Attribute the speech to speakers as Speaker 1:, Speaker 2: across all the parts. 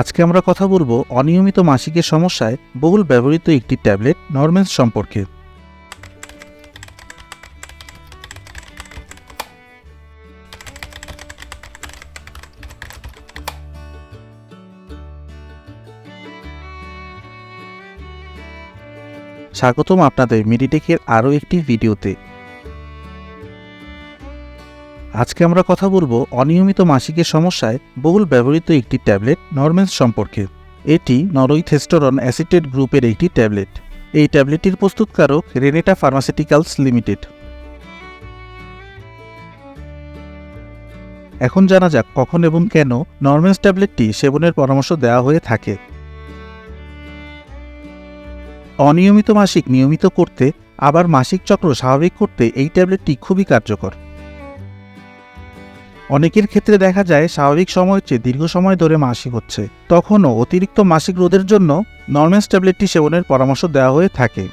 Speaker 1: আজকে আমরা কথা বলব অনিয়মিত মাসিকের সমস্যায় বহুল ব্যবহৃত একটি ট্যাবলেট নরমেন্স সম্পর্কে। স্বাগতম আপনাদের মিডিটেকের আরও একটি ভিডিওতে। আজকে আমরা কথা বলব অনিয়মিত মাসিকের সমস্যায় বহুল ব্যবহৃত একটি ট্যাবলেট নরমেন্স সম্পর্কে। এটি নরইথেস্টোরন অ্যাসিটেড গ্রুপের একটি ট্যাবলেট। এই ট্যাবলেটটির প্রস্তুতকারক রেনেটা ফার্মাসিউটিক্যালস লিমিটেড। এখন জানা যাক কখন এবং কেন নরমেন্স ট্যাবলেটটি সেবনের পরামর্শ দেওয়া হয়ে থাকে। অনিয়মিত মাসিক নিয়মিত করতে, আবার মাসিক চক্র স্বাভাবিক করতে এই ট্যাবলেটটি খুবই কার্যকর। অনেকের ক্ষেত্রে দেখা যায় স্বাভাবিক সময়ের চেয়ে দীর্ঘ সময় ধরে মাসিক হচ্ছে। তখনও অতিরিক্ত মাসিক রোধের জন্য নরমেন্স ট্যাবলেটটি সেবনের পরামর্শ দেওয়া হয়ে থাকে।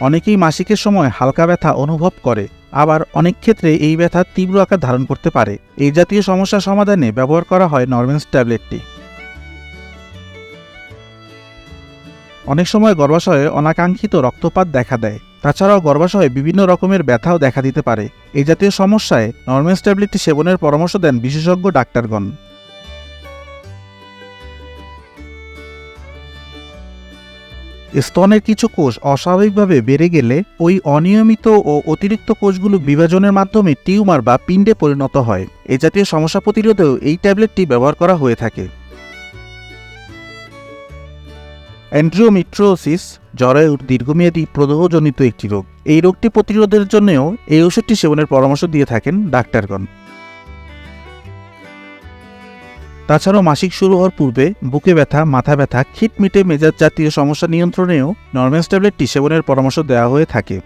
Speaker 1: অনেকেই মাসিকের সময় হালকা ব্যথা অনুভব করে, আবার অনেক ক্ষেত্রে এই ব্যথা তীব্র আকার ধারণ করতে পারে। এই জাতীয় সমস্যা সমাধানে ব্যবহার করা হয় নরমেন্স ট্যাবলেটটি। অনেক সময় গর্ভাশয়ে অনাকাঙ্ক্ষিত রক্তপাত দেখা দেয়। তাছাড়াও গর্ভাশয়ে বিভিন্ন রকমের ব্যথাও দেখা দিতে পারে। এই জাতীয় সমস্যায় নরমেন্স ট্যাবলেটটি সেবনের পরামর্শ দেন বিশেষজ্ঞ ডাক্তারগণ। স্তনের কিছু কোষ অস্বাভাবিকভাবে বেড়ে গেলে ওই অনিয়মিত ও অতিরিক্ত কোষগুলো বিভাজনের মাধ্যমে টিউমার বা পিণ্ডে পরিণত হয়। এ জাতীয় সমস্যা প্রতিরোধেও এই ট্যাবলেটটি ব্যবহার করা হয়ে থাকে। অ্যান্ড্রিওমিট্রোসিস জরায়ুর দীর্ঘমেয়াদী প্রদাহজনিত একটি রোগ। এই রোগটি প্রতিরোধের জন্যও এই ওষুধটি সেবনের পরামর্শ দিয়ে থাকেন ডাক্তারগণ। তাছাড়াও মাসিক শুরু হওয়ার পূর্বে বুকে ব্যথা, মাথা ব্যথা খিটমিটে মেজাজ জাতীয় সমস্যা নিয়ন্ত্রণেও নরমেন্স ট্যাবলেটটি সেবনের পরামর্শ দেওয়া হয়ে থাকে।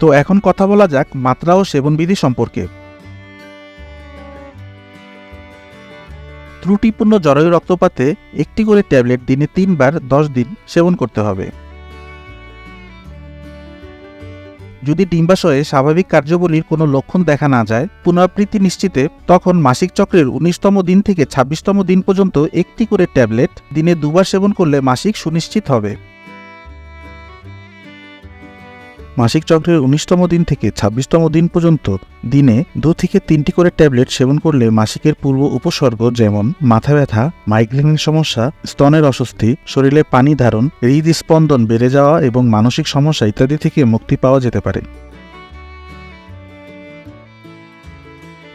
Speaker 1: তো এখন কথা বলা যাক মাত্রা ও সেবনবিধি সম্পর্কে। ত্রুটিপূর্ণ জরায়ু রক্তপাতে একটি করে ট্যাবলেট দিনে তিনবার দশ দিন সেবন করতে হবে। যদি ডিম্বাশয়ে স্বাভাবিক কার্যবলীর কোনো লক্ষণ দেখা না যায়, পুনরাবৃত্তি নিশ্চিতে তখন মাসিক চক্রের উনিশতম দিন থেকে ছাব্বিশতম দিন পর্যন্ত একটি করে ট্যাবলেট দিনে দুবার সেবন করলে মাসিক সুনিশ্চিত হবে। মাসিক চক্রের উনিশতম দিন থেকে ছাব্বিশতম দিন পর্যন্ত দিনে দু থেকে তিনটি করে ট্যাবলেট সেবন করলে মাসিকের পূর্ব উপসর্গ যেমন মাথা ব্যথা, মাইগ্রেনের সমস্যা, স্তনের অস্বস্তি, শরীরে পানি ধারণ, হৃদস্পন্দন বেড়ে যাওয়া এবং মানসিক সমস্যা ইত্যাদি থেকে মুক্তি পাওয়া যেতে পারে।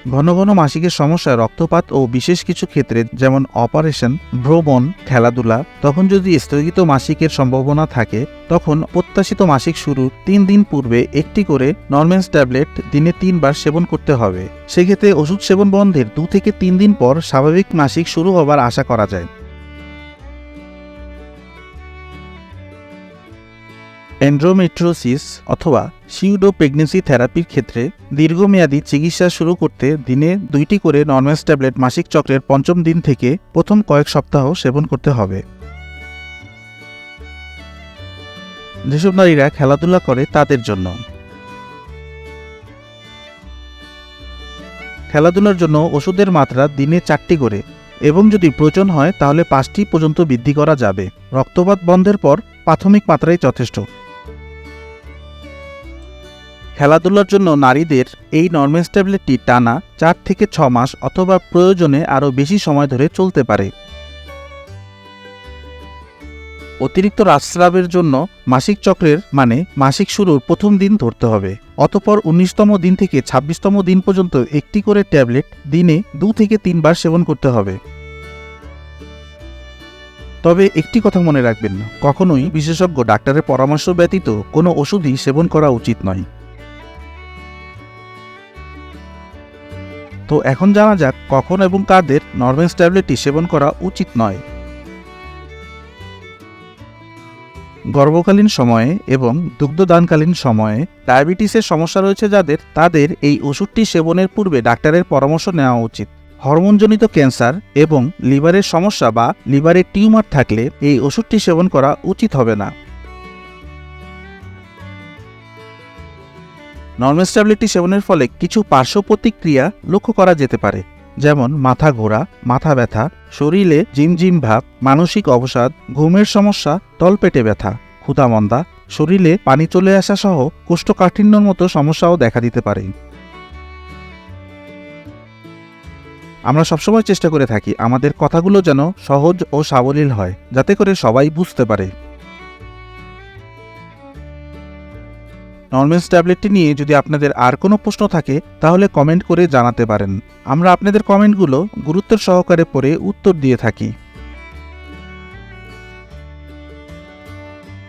Speaker 1: ঘন ঘন মাসিকের সমস্যা রক্তপাত ও বিশেষ কিছু ক্ষেত্রে, যেমন অপারেশন, ভ্রমণ, খেলাধুলা, তখন যদি স্থগিত মাসিকের সম্ভাবনা থাকে, তখন প্রত্যাশিত মাসিক শুরু তিন দিন পূর্বে একটি করে নর্মেন্স ট্যাবলেট দিনে তিনবার সেবন করতে হবে। সেক্ষেত্রে ওষুধ সেবন বন্ধের দু থেকে তিন দিন পর স্বাভাবিক মাসিক শুরু হবার আশা করা যায়। এন্ড্রোমেট্রোসিস অথবা সিউডো প্রেগনেন্সি থেরাপির ক্ষেত্রে দীর্ঘমেয়াদী চিকিৎসা শুরু করতে দিনে দুইটি করে নরমেন্স ট্যাবলেট মাসিক চক্রের পঞ্চম দিন থেকে প্রথম কয়েক সপ্তাহ সেবন করতে হবে। যেসব নারীরা খেলাধুলা করে তাদের জন্য। খেলাধুলার জন্য ওষুধের মাত্রা দিনে চারটি করে এবং যদি প্রয়োজন হয় তাহলে পাঁচটি পর্যন্ত বৃদ্ধি করা যাবে। রক্তপাত বন্ধের পর প্রাথমিক মাত্রাই যথেষ্ট। খেলাধুলার জন্য নারীদের এই নরমেন্স ট্যাবলেটটি টানা চার থেকে ছ মাস অথবা প্রয়োজনে আরও বেশি সময় ধরে চলতে পারে। অতিরিক্ত রাস্রাবের জন্য মাসিক চক্রের মানে মাসিক শুরুর প্রথম দিন ধরতে হবে। অতপর উনিশতম দিন থেকে ছাব্বিশতম দিন পর্যন্ত একটি করে ট্যাবলেট দিনে দু থেকে তিনবার সেবন করতে হবে। তবে একটি কথা মনে রাখবেন কখনোই বিশেষজ্ঞ ডাক্তারের পরামর্শ ব্যতীত কোনো ওষুধই সেবন করা উচিত নয়। তো এখন জানা যাক কখন এবং কাদের নরমেন্স ট্যাবলেটটি সেবন করা উচিত নয়। গর্ভকালীন সময়ে এবং দুগ্ধদানকালীন সময়ে ডায়াবেটিসের সমস্যা রয়েছে যাদের, তাদের এই ওষুধটি সেবনের পূর্বে ডাক্তারের পরামর্শ নেওয়া উচিত। হরমোনজনিত ক্যান্সার এবং লিভারের সমস্যা বা লিভারের টিউমার থাকলে এই ওষুধটি সেবন করা উচিত হবে না। ট্যাবলেটটি সেবনের ফলে কিছু পার্শ্ব প্রতিক্রিয়া লক্ষ্য করা যেতে পারে, যেমন মাথা ঘোরা, মাথা ব্যথা, শরীরে জিমজিম ভাব, মানসিক অবসাদ, ঘুমের সমস্যা, তলপেটে ব্যথা, ক্ষুধামন্দা, শরীরে পানি চলে আসা সহ কোষ্ঠকাঠিন্যর মতো সমস্যাও দেখা দিতে পারে। আমরা সবসময় চেষ্টা করে থাকি আমাদের কথাগুলো যেন সহজ ও সাবলীল হয়, যাতে করে সবাই বুঝতে পারে। নর্মেন্স ট্যাবলেটটি নিয়ে যদি আপনাদের আর কোনো প্রশ্ন থাকে, তাহলে কমেন্ট করে জানাতে পারেন। আমরা আপনাদের কমেন্টগুলো গুরুত্বের সহকারে পড়ে উত্তর দিয়ে থাকি।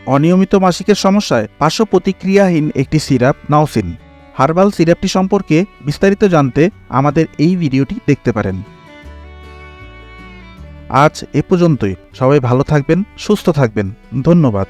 Speaker 1: অনিয়মিত মাসিকের সমস্যায় পার্শ্ব প্রতিক্রিয়াহীন একটি সিরাপ নাওসিন হার্বাল সিরাপটি সম্পর্কে বিস্তারিত জানতে আমাদের এই ভিডিওটি দেখতে পারেন। আজ এ পর্যন্তই। সবাই ভালো থাকবেন, সুস্থ থাকবেন। ধন্যবাদ।